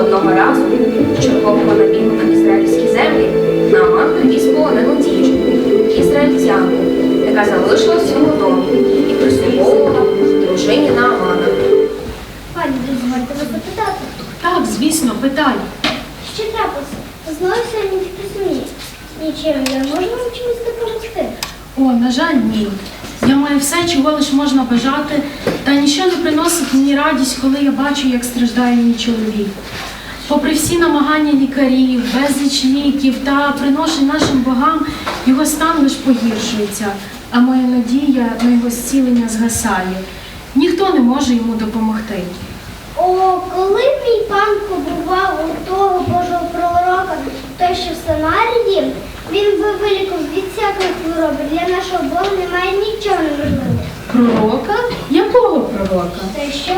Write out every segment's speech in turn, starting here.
Одного разу чергового набігу на ізраїльські землі Нааман привіз полонену дівчинку, ізраїльтянку, яка залишилась в його домі і прислуговувала дружині Наамана. Пані, дозвольте вас запитати. Так, звісно, питай. Що трапилося? Знову сьогодні пісні. Нічим я можу вам чимось допомогти. О, на жаль, ні. Я маю все, чого лиш можна бажати, та ніщо не приносить мені радість, коли я бачу, як страждає мій чоловік. Попри всі намагання лікарів, безліч ліків та приношень нашим богам, його стан лише погіршується, а моя надія на його зцілення згасає. Ніхто не може йому допомогти. О, коли мій пан побував у того Божого пророка, той, що в Самарії, він вилікував від всякої хвороби. Для нашого Бога немає нічого неможливого. Пророка? Якого пророка? Те, що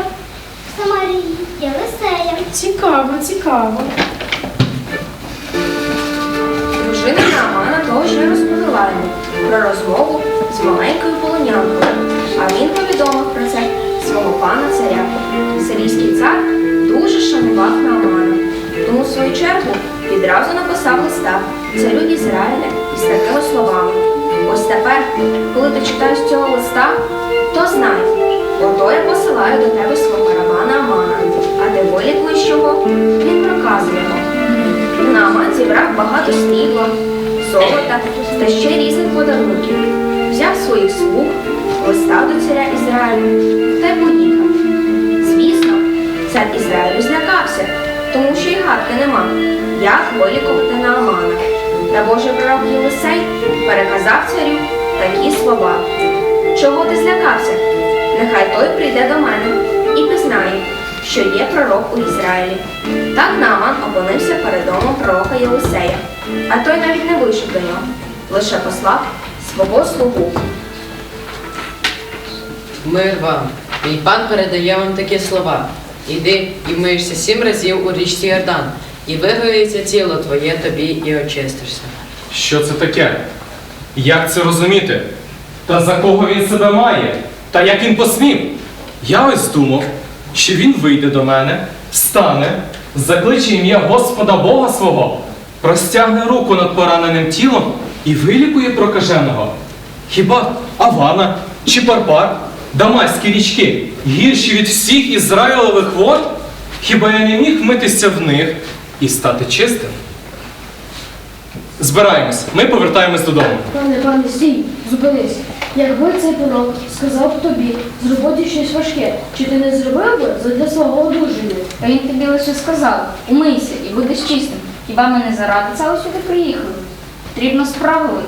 Самарії є Лисея. Цікаво, цікаво. Дружина Наамана того ж розповіла йому про розмову з маленькою полонянкою, а він повідомив про це свого пана царя. Сирійський цар дуже шанував Наамана, тому в свою чергу відразу написав листа царю Ізраїля із такими словами. Ось тепер, коли ти читаєш цього листа, то знай, ото я посилаю до тебе свого раба Наамана, а ти вилікуєш його, він проказує його. Нааман зібрав багато срібла, золота та ще різних подарунків. Взяв своїх слуг, листа до царя Ізраїлю та й поїхав. Звісно, цар Ізраїлю злякався, тому що й гадки нема, як вилікувати Наамана. Та Божий пророк Єлисей переказав царю такі слова. Чого ти злякався? Нехай той прийде до мене і пізнає, що є пророк у Ізраїлі. Так Нааман опинився перед домом пророка Єлисея, а той навіть не вийшов до нього, лише послав свого слугу. Мир вам. Мій пан передає вам такі слова. Іди і вмиєшся сім разів у річці Йордан, і вигоюється тіло твоє тобі і очистишся. Що це таке? Як це розуміти? Та за кого він себе має? Та як він посмів? Я ось думав, що він вийде до мене, стане, закличе ім'я Господа Бога свого, простягне руку над пораненим тілом і вилікує прокаженого. Хіба Авана чи Парпар, Дамаські річки, гірші від всіх Ізраїлових вод? Хіба я не міг митися в них і стати чистим? Збираємось, ми повертаємось додому. Пане, пане, стій, зупинись. Якби цей пророк сказав тобі зробити щось важке, чи ти не зробив би задля свого одужання? Та він тобі лише сказав, умийся і будеш чистим. Хіба ми не заради цього сюди приїхали? Потрібно справити.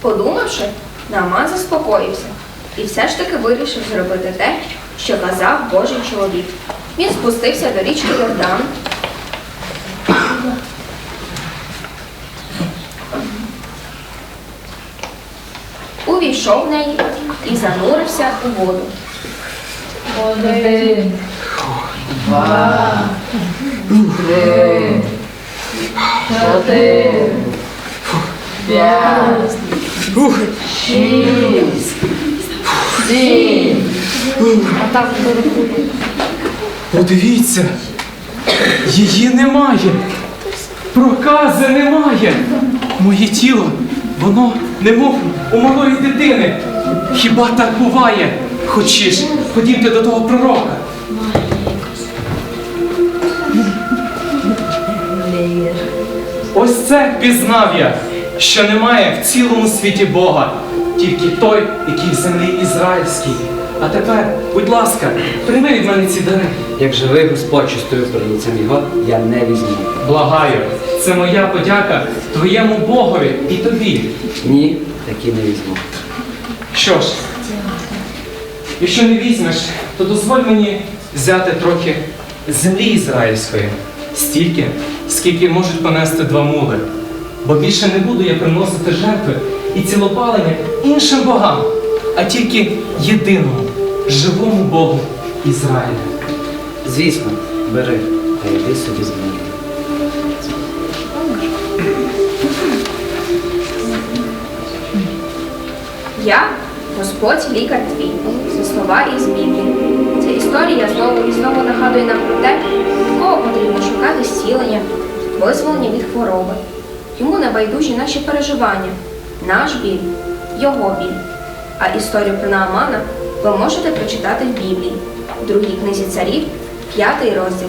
Подумавши, Нааман заспокоївся і все ж таки вирішив зробити те, що казав Божий чоловік. Він спустився до річки Йордан. Увійшов в неї і занурився у воду. Один, два, три, чотири, п'ять, шість, сім. Подивіться, її немає. Прокази немає. Моє тіло, воно немов у малої дитини. Хіба так буває? Хочеш, ходімте до того пророка. Ось це пізнав я, що немає в цілому світі Бога, тільки той, який в землі ізраїльській. А тепер, будь ласка, прийми від мене ці дари. Як живий Господь, що стою перед лицем його, я не візьму. Благаю, це моя подяка твоєму Богові і тобі. Ні, такі не візьму. Що ж, якщо не візьмеш, то дозволь мені взяти трохи землі ізраїльської, стільки, скільки можуть понести два мули. Бо більше не буду я приносити жертви і цілопалення іншим богам, а тільки єдиному, живому Богу Ізраїля. Звісно, бери, та йди собі з мною. Я Господь лікар твій. Це слова із Біблії. Ця історія знову і знову нагадує нам про те, кого потрібно шукати. зцілення, визволення від хвороби. Йому не байдужі наші переживання, наш біль, його біль. А історію про Наамана ви можете прочитати в Біблії, в другій книзі царів, п'ятий розділ.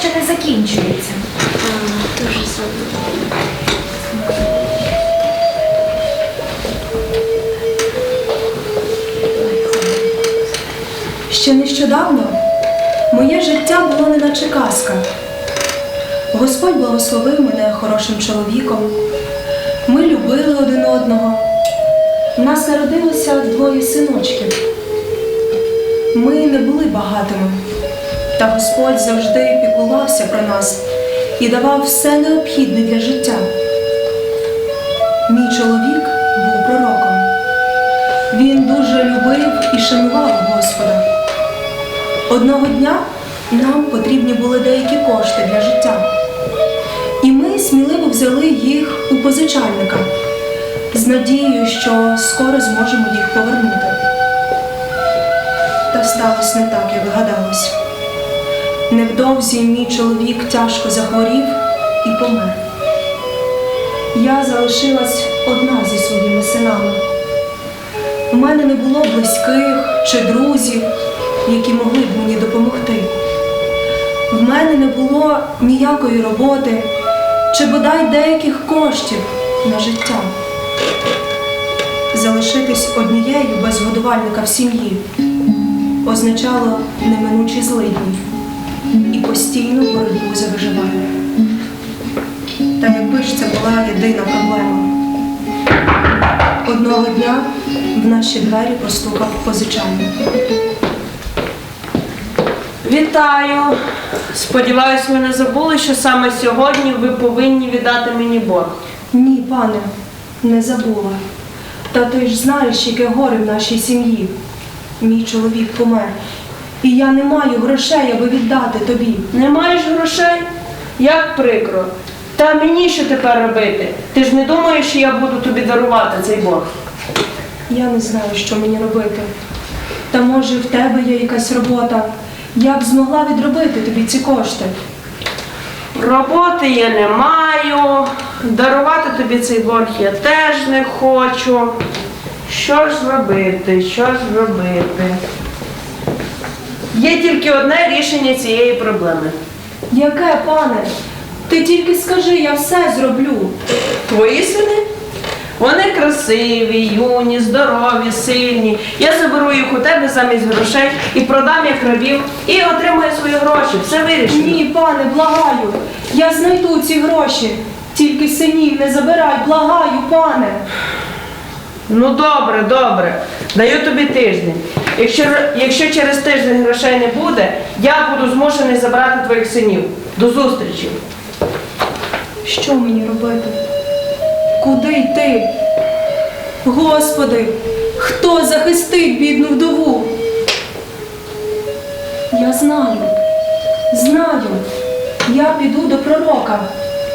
Ще не закінчується. Ще нещодавно моє життя було неначе казка. Господь благословив мене хорошим чоловіком. Ми любили один одного. У нас народилося двоє синочків. Ми не були багатими, та Господь завжди піклувався про нас і давав все необхідне для життя. Мій чоловік був пророком. Він дуже любив і шанував Господа. Одного дня нам потрібні були деякі кошти для життя. І ми сміливо взяли їх у позичальника з надією, що скоро зможемо їх повернути. Та сталося не так, як гадалось. Невдовзі мій чоловік тяжко захворів і помер. Я залишилась одна зі своїми синами. У мене не було близьких чи друзів, які могли б мені допомогти. В мене не було ніякої роботи чи бодай деяких коштів на життя. Залишитись однією без годувальника в сім'ї означало неминучі злидні і постійну боротьбу за виживання. Та якби ж це була єдина проблема. Одного дня в наші двері постукав позичальник. Вітаю! Сподіваюсь, ви не забули, що саме сьогодні ви повинні віддати мені борг. Ні, пане, не забула. Та ти ж знаєш, яке горе в нашій сім'ї. Мій чоловік помер, і я не маю грошей, аби віддати тобі. Не маєш грошей? Як прикро. Та мені що тепер робити? Ти ж не думаєш, що я буду тобі дарувати цей борг? Я не знаю, що мені робити. Та може в тебе є якась робота. Я б змогла відробити тобі ці кошти. Роботи я не маю, дарувати тобі цей борг я теж не хочу. Що ж зробити? Що ж зробити? Є тільки одне рішення цієї проблеми. Яке, пане? Ти тільки скажи, я все зроблю. Твої сини? Вони красиві, юні, здорові, сильні. Я заберу їх у тебе замість грошей і продам як рабів і отримаю свої гроші. Все вирішено. Ні, пане, благаю. Я знайду ці гроші. Тільки синів не забирай, благаю, пане. Ну добре, добре. Даю тобі тиждень. Якщо, якщо через тиждень грошей не буде, я буду змушений забрати твоїх синів. До зустрічі. Що мені робити? Куди йти? Господи, хто захистить бідну вдову? Я знаю, знаю, я піду до пророка,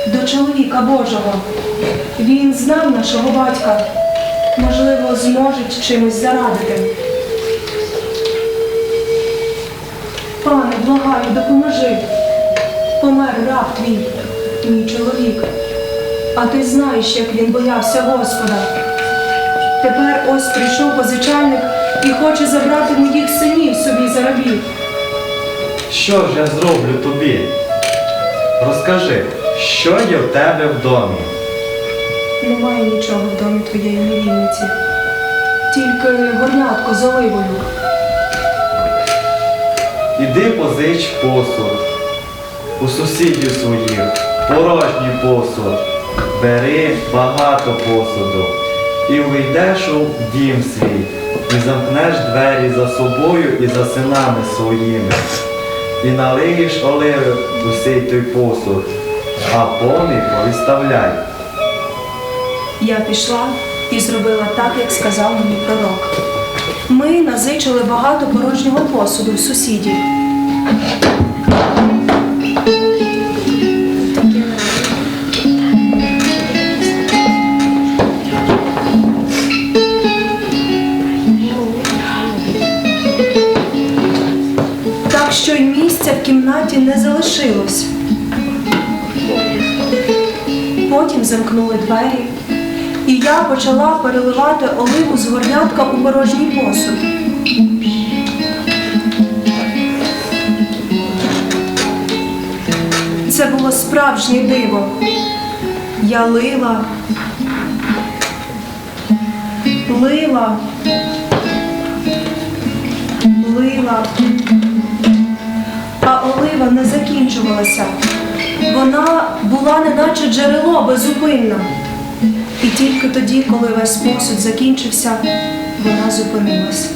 до чоловіка Божого. Він знав нашого батька, можливо, зможе чимось зарадити. Пане, благаю, допоможи. Помер раб твій, мій чоловік. А ти знаєш, як він боявся Господа. Тепер ось прийшов позичальник і хоче забрати моїх синів собі за рабів. Що ж я зроблю тобі? Розкажи, що є в тебе в домі? Немає нічого в домі твоєї невільниці. Тільки горнятко з оливою. Іди позич посуд. у сусідів своїх порожній посуд. Бери багато посуду і увійдеш у дім свій, і замкнеш двері за собою і за синами своїми, і налиєш оливи у сей той посуд, а помій повіставляй. Я пішла і зробила так, як сказав мені пророк. Ми назичили багато порожнього посуду в сусідів. Так що й місця в кімнаті не залишилось. Потім замкнули двері, і я почала переливати оливу з горнятка у порожній посуд. Це було справжнє диво. Я лила, лила, лила, а олива не закінчувалася. Вона була неначе джерело безупинна. І тільки тоді, коли весь посуд закінчився, вона зупинилась.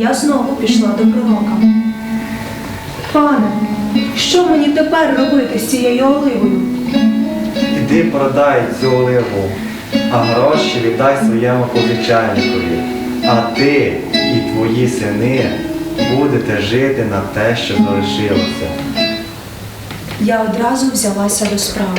Я знову пішла до пророка. Пане, що мені тепер робити з цією оливою? Іди продай цю оливу, а гроші віддай своєму позичальникові. А ти і твої сини будете жити на те, що залишилося. Я одразу взялася до справи.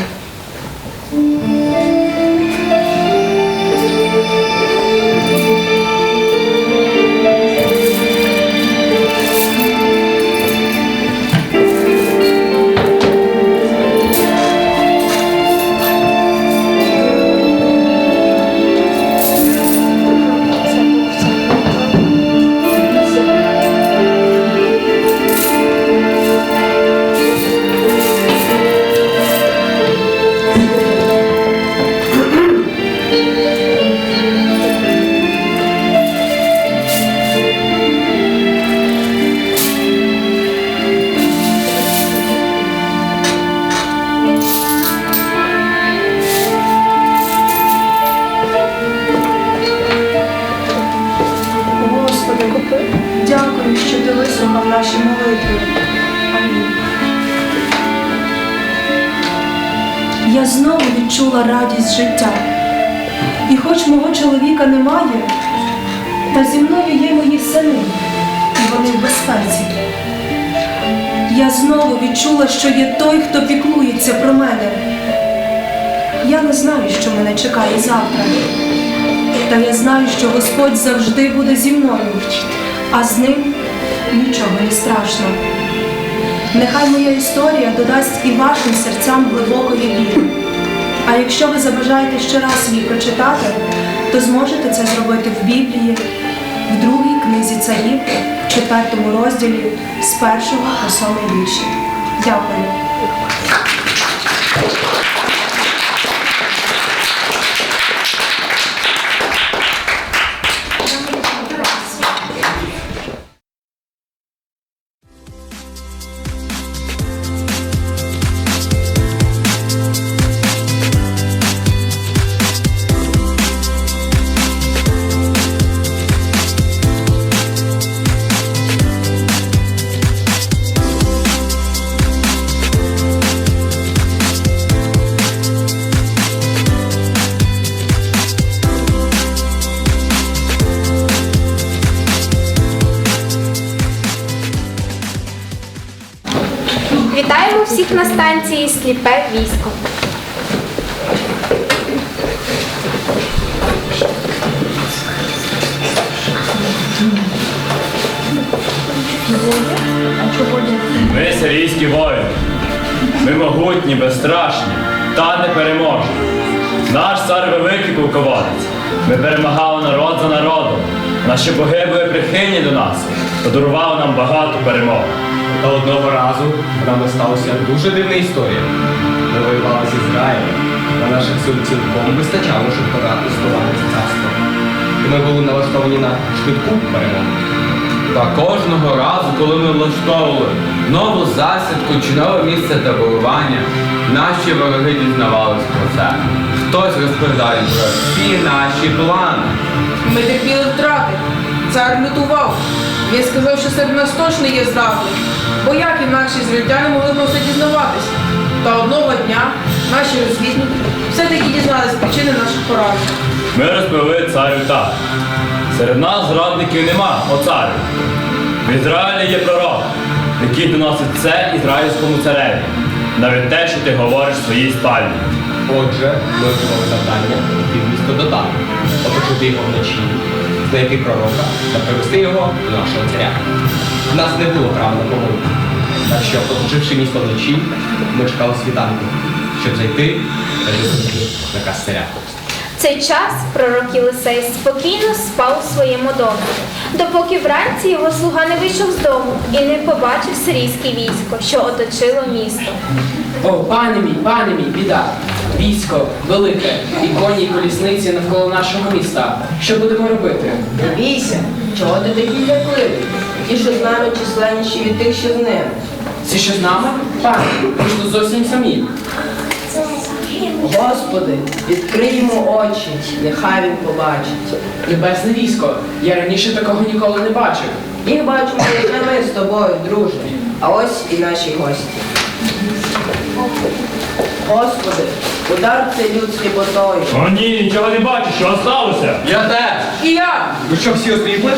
Життя. І хоч мого чоловіка немає, та зі мною є мої сини, і вони в безпеці. Я знову відчула, що є той, хто піклується про мене. Я не знаю, що мене чекає завтра. Та я знаю, що Господь завжди буде зі мною, а з ним нічого не страшно. Нехай моя історія додасть і вашим серцям глибокої віри. А якщо ви забажаєте ще раз її прочитати, то зможете це зробити в Біблії, в другій книзі царів, в четвертому розділі з першого по сьомий вірші. Дякую. Всіх на станції Сліпе військо. Ми сирійські воїни. Ми могутні, безстрашні та непереможні. Наш цар великий полководець. Ми перемагали народ за народом. Наші боги були прихильні до нас, подарували нам багато перемог. Та одного разу з нами сталася дуже дивна історія. Ми воювали з Ізраїлем. На наших сил цілком вистачало, щоб подати здолати царство. І ми були налаштовані на швидку перемогу. Та кожного разу, коли ми влаштовували нову засідку чи нове місце таборування, наші вороги дізнавались про це. Хтось розповідав їм про всі наші плани. Ми терпіли втрати. Цар лютував. Він сказав, що серед нас точно є зрадник. Бо як інакше ізраїльтяни могли про це дізнаватися. Та одного дня наші розвідники все-таки дізналися причини наших поразок. Ми розповіли царю так. Серед нас зрадників нема, о царю. В Ізраїлі є пророк, який доносить це ізраїльському цареві. Навіть те, що ти говориш в своїй спальні. Отже, ми отримали завдання йти в місто до Тану, оточити його вночі, знайти пророка та привести його до нашого царя. У нас не було права на помилку. Так що, оточивши місто вночі, ми чекали світанку, щоб зайти та виконати наказ царя. В цей час пророк Єлисей спокійно спав у своєму домі, допоки вранці його слуга не вийшов з дому і не побачив сирійське військо, що оточило місто. О, пане мій, пане мій, біда. Військо велике і коні і колісниці навколо нашого міста. Що будемо робити? Не бійся, чого ти такий лякливий? Ті, що з нами численніші від тих, що з ними. Це що з нами? Пане, ми ж тут зовсім самі. Господи, відкрий йому очі, нехай він побачить. Небесне військо. Я раніше такого ніколи не бачив. Їх бачимо лише ми з тобою, друже. А ось і наші гості. Господи, удар цей людський ботою. О ні, нічого не бачу, що сталося? Я теж! І я! Ви що всі осліпли?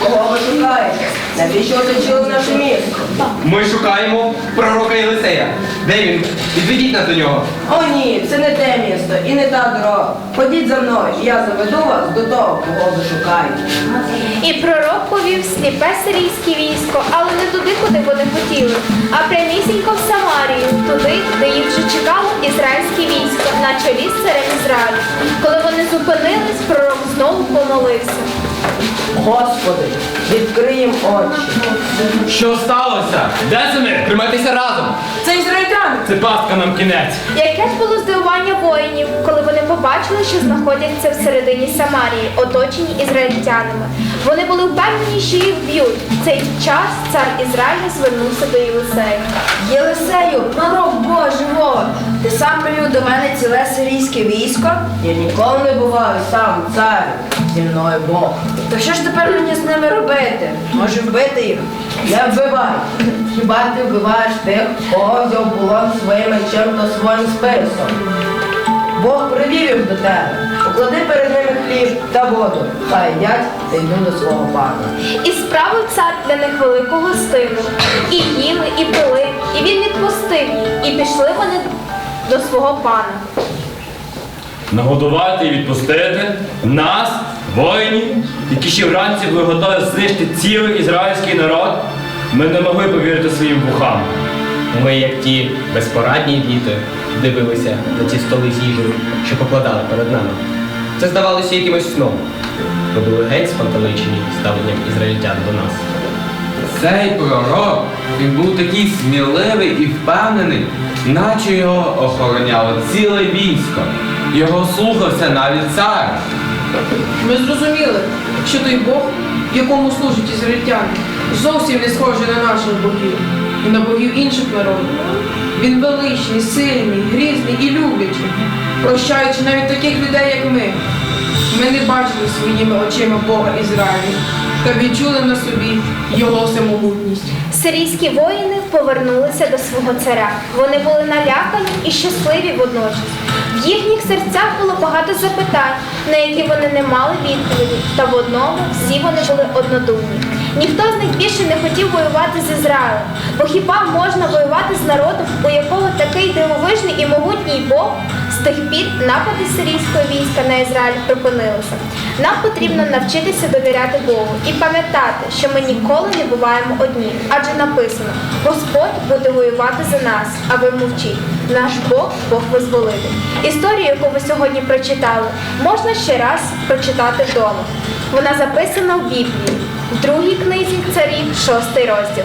Кого ви шукаєте? Навіщо оточили наше місто? Ми шукаємо пророка Єлисея. Де він? Відведіть нас до нього. О ні, це не те місто і не та дорога. Ходіть за мною, і я заведу вас до того, кого ви шукаєте. І пророк повів сліпе сирійське військо, але не туди, куди вони хотіли, а прямісінько в Самарію, туди, де їх вже чекало ізраїльське військо на чолі з царем Ізраїлю. Коли вони зупинились, пророк знову помолився. Господи, відкрий їм очі. Що сталося? Де це ми? Тримайтеся разом! Це ізраїльтяни! Це пастка нам кінець. Яке ж було здивування воїнів, коли вони побачили, що знаходяться всередині Самарії, оточені ізраїльтянами. Вони були впевнені, що їх б'ють. В цей час цар Ізраїля звернувся до Єлисея. Єлисею, народ Божий ти сам привів до мене ціле сирійське військо? Я ніколи не буваю сам, царю. Зі мною Бог. То що ж тепер мені з ними робити? Може вбити їх? Не вбивай. Хіба ти вбиваєш тих, кого полон своїм мечем та своїм списом? Бог привів їх до тебе. Поклади перед ними хліб та воду. Хай їдять та йдуть до свого пана. І справив цар для них велику гостину. І їли, і пили, і він відпустив і пішли вони до свого пана. Нагодувати і відпустити нас, воїнів, які ще вранці були готові знищити цілий ізраїльський народ. Ми не могли повірити своїм вухам. Ми, як ті безпорадні діти, дивилися на ті столи з їжею, що покладали перед нами. Це здавалося якимось сном. Ми були геть спантеличені ставленням ізраїльтян до нас. Цей пророк, він був такий сміливий і впевнений, наче його охороняло ціле військо. Його слухався навіть цар. Ми зрозуміли, що той Бог, якому служать ізраїльтяни, зовсім не схожий на наших богів і на богів інших народів. Він величний, сильний, грізний і люблячий, прощаючи навіть таких людей, як ми. Ми не бачили своїми очима Бога Ізраїлю та відчули на собі його всемогутність. Сирійські воїни повернулися до свого царя. Вони були налякані і щасливі водночас. В їхніх серцях було багато запитань, на які вони не мали відповіді, та в одному всі вони були однодумні. Ніхто з них більше не хотів воювати з Ізраїлем, бо хіба можна воювати з народом, у якого такий дивовижний і могутній Бог? З тих пір напади сирійського війська на Ізраїль припинилися. Нам потрібно навчитися довіряти Богу і пам'ятати, що ми ніколи не буваємо одні, адже написано: Господь буде воювати за нас, а ви мовчіть. Наш Бог Бог визволитель. Історію, яку ви сьогодні прочитали, можна ще раз прочитати вдома. Вона записана в Біблії, другій книзі царів, шостий розділ.